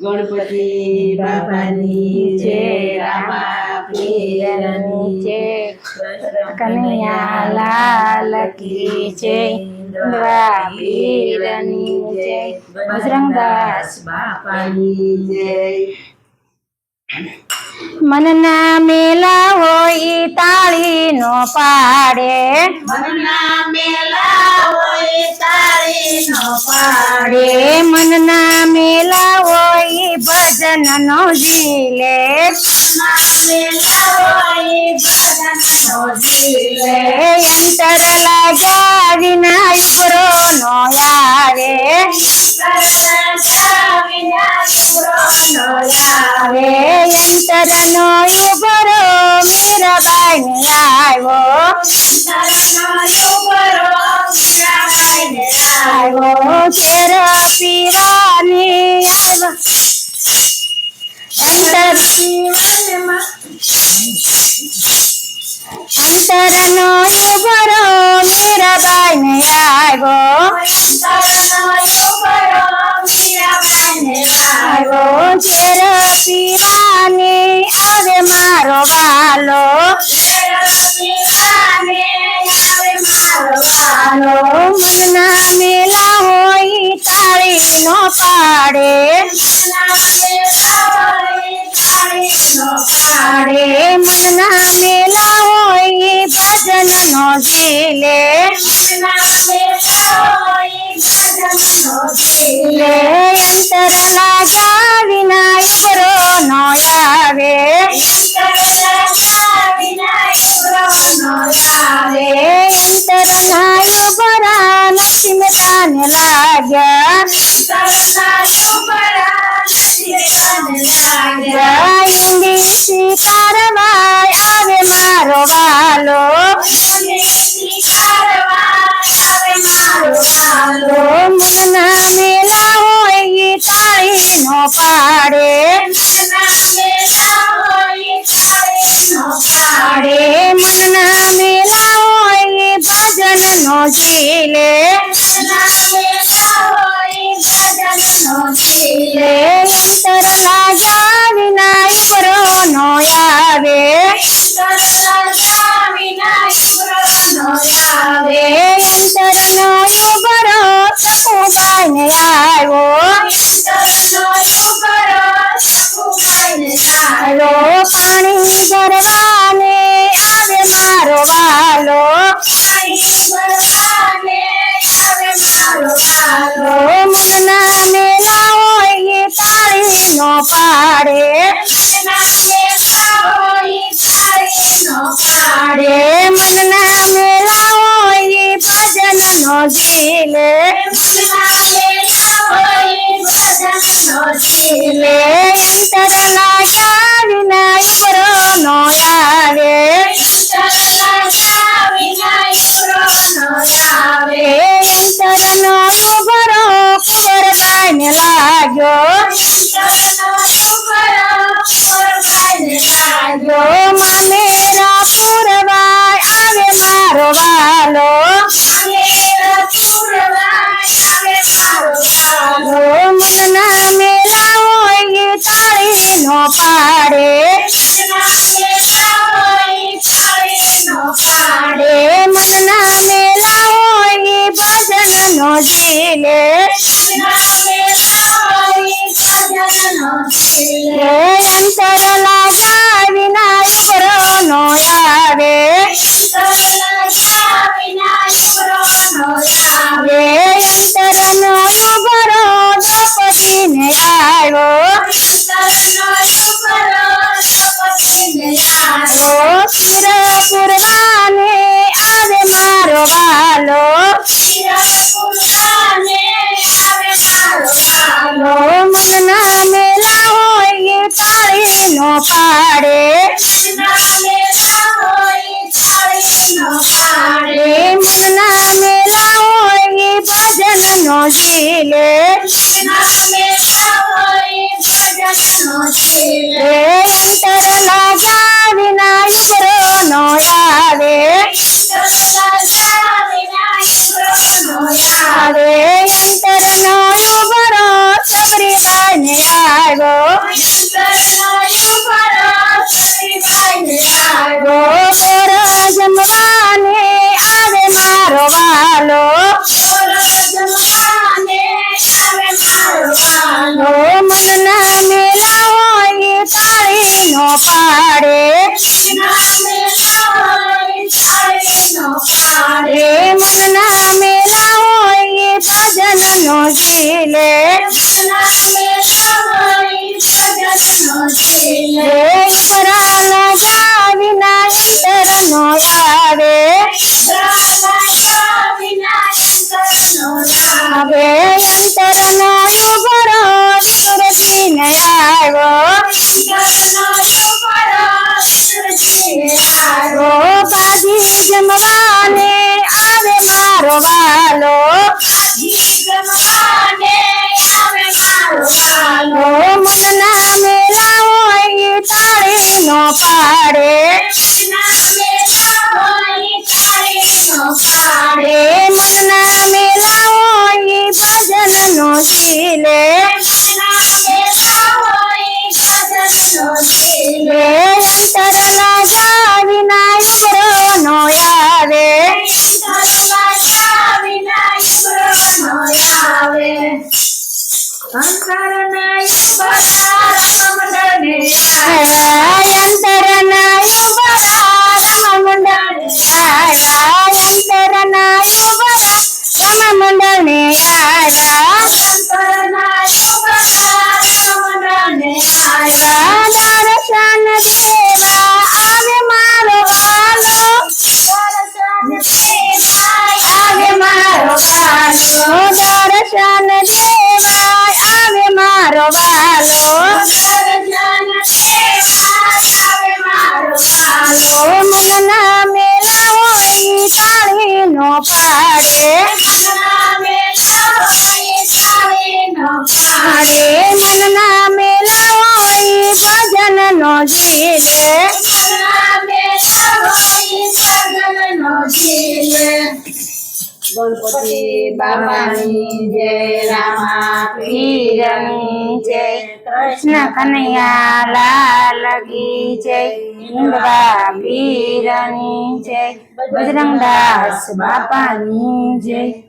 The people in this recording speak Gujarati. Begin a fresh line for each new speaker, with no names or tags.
ગણપતિ બાપાની જય રામા પીરની જય
કનૈયા લાલ કી જય ઇન્દ્રા પીરની જય બજરંગદાસ
બાપાની જય
મનના મેલા હોય તાળી નો પાડે.
મનના મેલા હોય તાળી નો પાડે.
મનના ભજન નો જીલે
મનના મેલા હોય ભજન નો જીલે
અંતર લાગ્યા વિના ઉભરો નો આવે અંતર નો ઉભરો મીરાબાઈ ને આવ્યો. આવ્યો ઘેર આવ્યો આવ્યો ઘેર પીવાની આવે મારો વાલો। મનના મેલા હોય તાળી નો પાડે। પાડે। મનના મેલા હોય ભજન નો જીલે લે અંતર લાગ્યા વિના ઉભરો નો આવે આવે અંતર ના મનના મેલા હોય ઈ તાળી નો પાડે મનના મેલા હોય ભજન નો જીલે અંતર લાગ્યા વિના ઉભરો નો આવે. આવે અંતર નો ઉભરો સકુબાઈ ને આવ્યો આવ્યો પાણી ભરવાને મામેરા પુરવાય નો પાડે રે મનના મેલા હોય ભજન નો ઝીલે આવ્યો ઓ બાજી જમવાને આવે મારો વાલો. ઓ મનના અંતર મારો વાલો ઓ મનના મેલા હોય તાળી નો પાડે પાડે મનના મેલા હોય ભજન નો ઝીલે
ગણપતિ બાબાની જય. રામા
પીરની જય કૃષ્ણ કનૈયા લાલ કી જય. હિંદવા પીરની જય. બજરંગદાસ બાપાની જય.